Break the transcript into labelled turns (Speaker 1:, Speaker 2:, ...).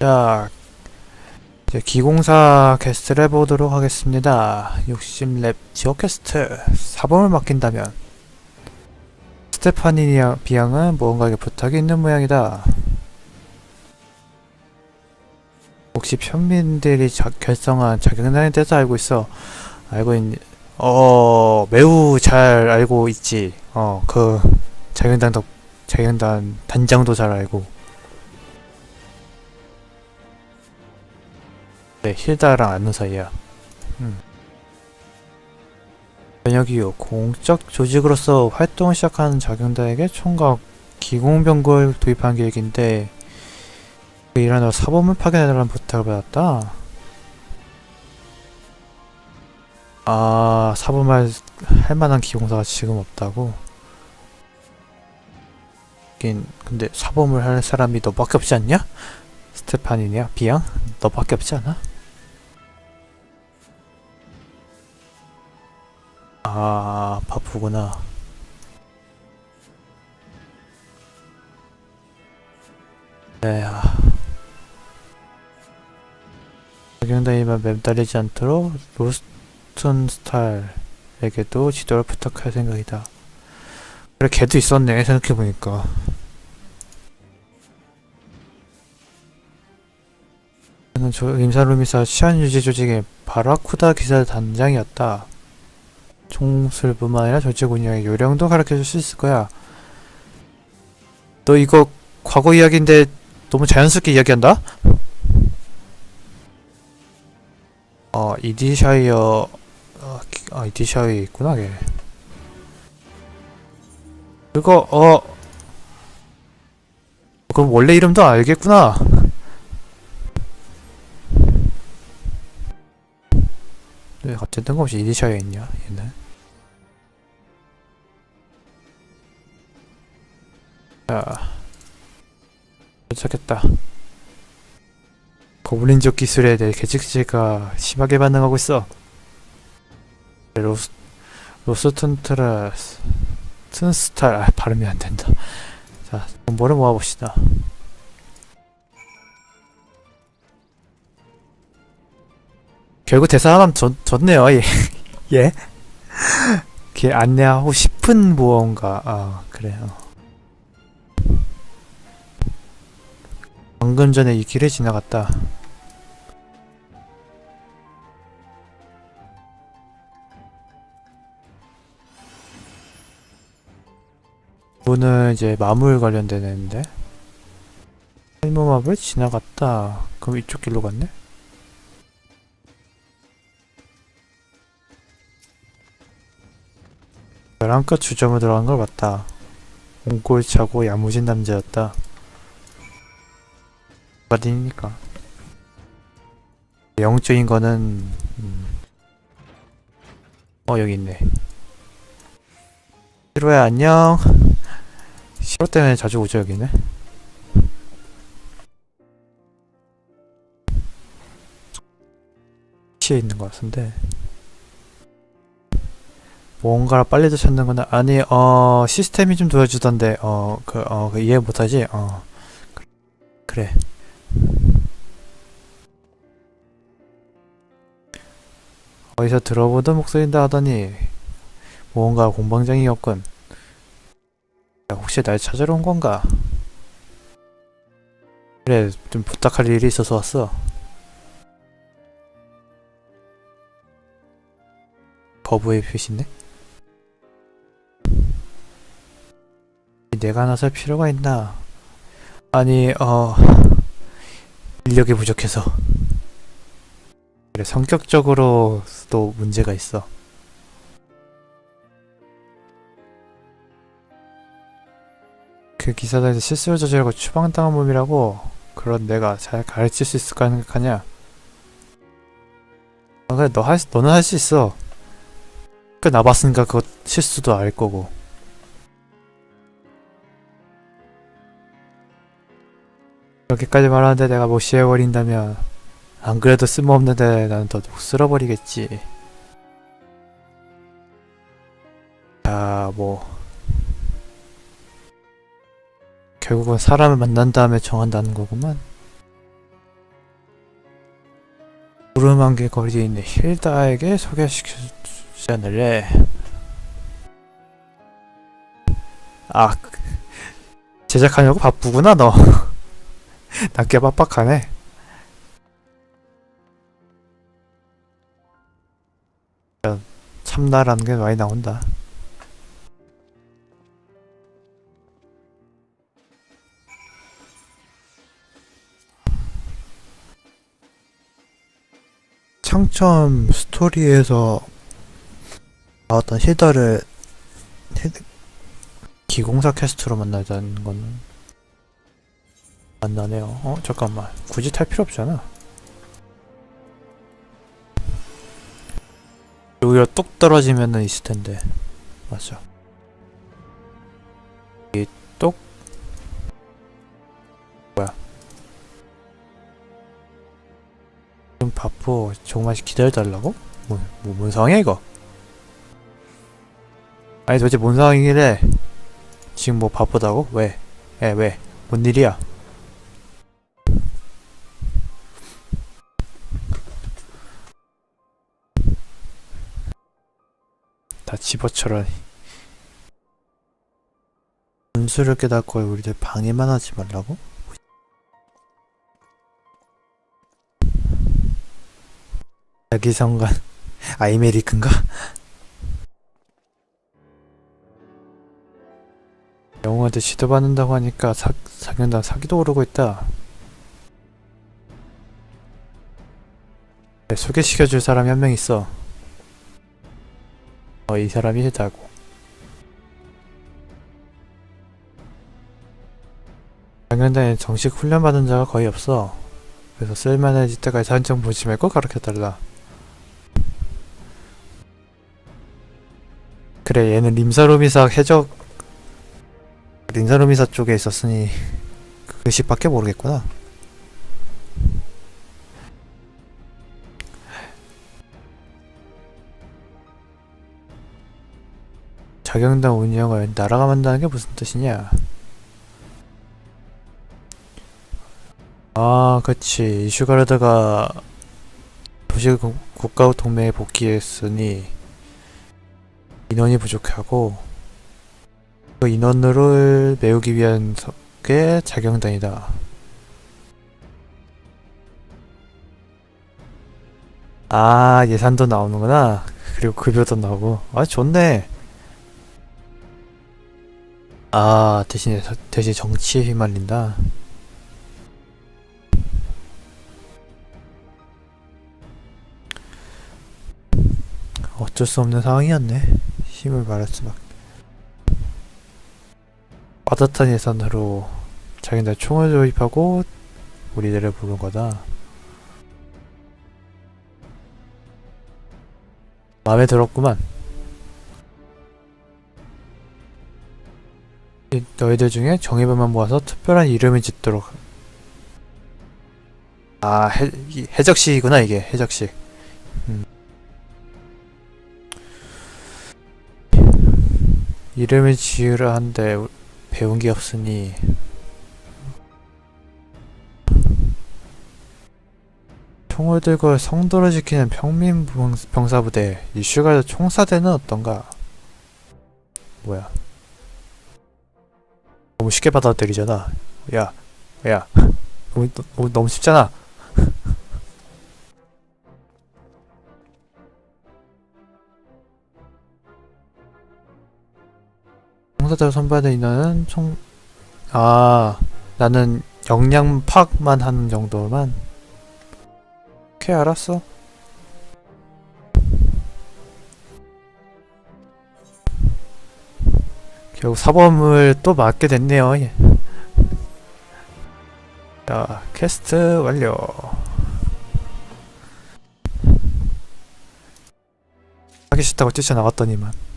Speaker 1: 자, 이제 기공사 퀘스트를 해보도록 하겠습니다. 60렙 지역 퀘스트 4번을 맡긴다면 스테파니 비앙은 무언가에게 부탁이 있는 모양이다. 혹시 편민들이 자, 결성한 자경단에 대해서 알고 있어? 알고 있니? 어, 매우 잘 알고 있지. 어, 그 자경단 덕, 자경단 단장도 잘 알고. 네, 힐다랑 아는 사이야. 음. 변혁 이후 공적 조직으로서 활동을 시작하는 자경단에게 총각 기공병구를 도입한 계획인데 그 일하느라 사범을 파견해달라는 부탁을 받았다. 아, 사범할 할 만한 기공사가 지금 없다고? 긴 근데 사범을 할 사람이 너밖에 없지 않냐? 스테파니냐? 비앙? 너밖에 없지 않아? 아, 바쁘구나. 에야. 적용다이만 맴달리지 않도록 로스턴 스타일에게도 지도를 부탁할 생각이다. 그래, 걔도 있었네, 생각해보니까. 저 임사루미사 시한유지 조직의 바라쿠다 기사 단장이었다. 총술뿐만 아니라 운영의 요령도 가르쳐줄 수 있을 거야. 너 이거 과거 이야기인데 너무 자연스럽게 이야기한다? 어, 이디샤이어, 어, 기- 아, 이디샤이어 있구나, 걔. 그거, 어, 그럼 원래 이름도 알겠구나. 왜 갑자기 뜬금없이 이디샤이어 있냐, 얘는. 자, 도착했다. 고블린족 기술에 대해 개직지가 심하게 반응하고 있어. 로스 로스턴트라 튼스탈 아, 발음이 안 된다. 자, 정보를 모아봅시다. 결국 대사 하나 줬, 줬네요. 예. 예. 걔 안내하고 싶은 무언가. 아, 그래요. 방금 전에 이 길을 지나갔다. 문은 이제 마물 관련되는데 할모마블 지나갔다. 그럼 이쪽 길로 갔네? 벼랑끝 주점을 들어간 걸 봤다. 옹골 차고 야무진 남자였다. 어디니까 영적인 거는 음. 어 여기 있네 시로야 안녕 시로 때문에 자주 오죠 여기는 시에 있는 것 같은데 뭔가를 빨리 더 찾는 거는 아니 어 시스템이 좀 도와주던데 어 그 어 그 이해 못하지 어 그래 어디서 들어보던 목소리인다 하더니 무언가 공방장이었군. 야, 혹시 날 찾으러 온 건가? 그래, 좀 부탁할 일이 있어서 왔어. 거부의 표시네? 내가 나설 필요가 있나? 아니, 어... 인력이 부족해서. 그래, 성격적으로도 문제가 있어. 그 기사단에서 실수를 저지르고 추방당한 몸이라고 그런 내가 잘 가르칠 수 있을까 생각하냐? 아, 그래, 너 할, 수- 너는 할 수 있어. 그 나봤으니까 그거 실수도 알 거고. 이렇게까지 말하는데 내가 무시해버린다면 안 그래도 쓸모없는데 나는 더 쓸어버리겠지. 자, 뭐. 결국은 사람을 만난 다음에 정한다는 거구만. 구름 한 개 거리에 있는 힐다에게 소개시켜주지 않을래? 아, 제작하려고 바쁘구나 너. 나꽤 빡빡하네. 참나라는 게 많이 나온다. 창점 스토리에서 나왔던 힐- 기공사 캐스트로 만나자는 거는 안 나네요. 어 잠깐만 굳이 탈 필요 없잖아. 오히려 뚝 떨어지면은 있을 텐데 맞아. 이뚝 뭐야? 좀 바쁘 조금만 기다려달라고? 뭐, 뭐, 뭔 상황이야 이거? 아니 도대체 뭔 상황이길래 지금 뭐 바쁘다고? 왜? 에 왜? 뭔 일이야? 다 집어쳐라 분수를 깨닫고 우리들 방해만 하지 말라고? 자기성관 아이메리크인가? 영웅한테 지도받는다고 하니까 사, 사경단 사기도 오르고 있다 네, 소개시켜줄 사람이 한 명 있어 어, 이 사람이 해다고. 장현단에 정식 훈련받은 자가 거의 없어. 그래서 쓸만해질 때까지 한정 보지 말고 가르쳐달라. 그래 얘는 림사로미사 해적 림사로미사 쪽에 있었으니 그 글씨밖에 모르겠구나 자경단 운영을 나라가 만다는 게 무슨 뜻이냐 아 그치 이슈가르드가 도시 국- 국가 동맹에 복귀했으니 인원이 부족하고 그 인원을 메우기 위한 서- 게 자경단이다. 아 예산도 나오는구나. 그리고 급여도 나오고. 아 좋네. 아 대신에 서- 대신 정치에 휘말린다. 어쩔 수 없는 상황이었네. 힘을 말할 수밖에. 빠듯한 예산으로 자기네 총을 조입하고 우리들을 부른 거다. 마음에 들었구만. 너희들 중에 정예배만 모아서 특별한 이름을 짓도록. 아, 해, 이- 해적식이구나, 이게. 해적식. 음. 이름을 지으려 한데 배운 게 없으니 총을 들고 성도를 지키는 평민 병- 병사부대 이슈가 총사대는 어떤가? 뭐야? 너무 쉽게 받아들이잖아. 야, 야, 너무, 너무, 너무 쉽잖아. 총사대로 선발된 인원은 총, 아, 나는 역량 파악만 하는 정도만. 오케이, 알았어. 결국 사범을 또 맡게 됐네요. 예. 자, 퀘스트 완료. 하기 싫다고 뛰쳐나갔더니만.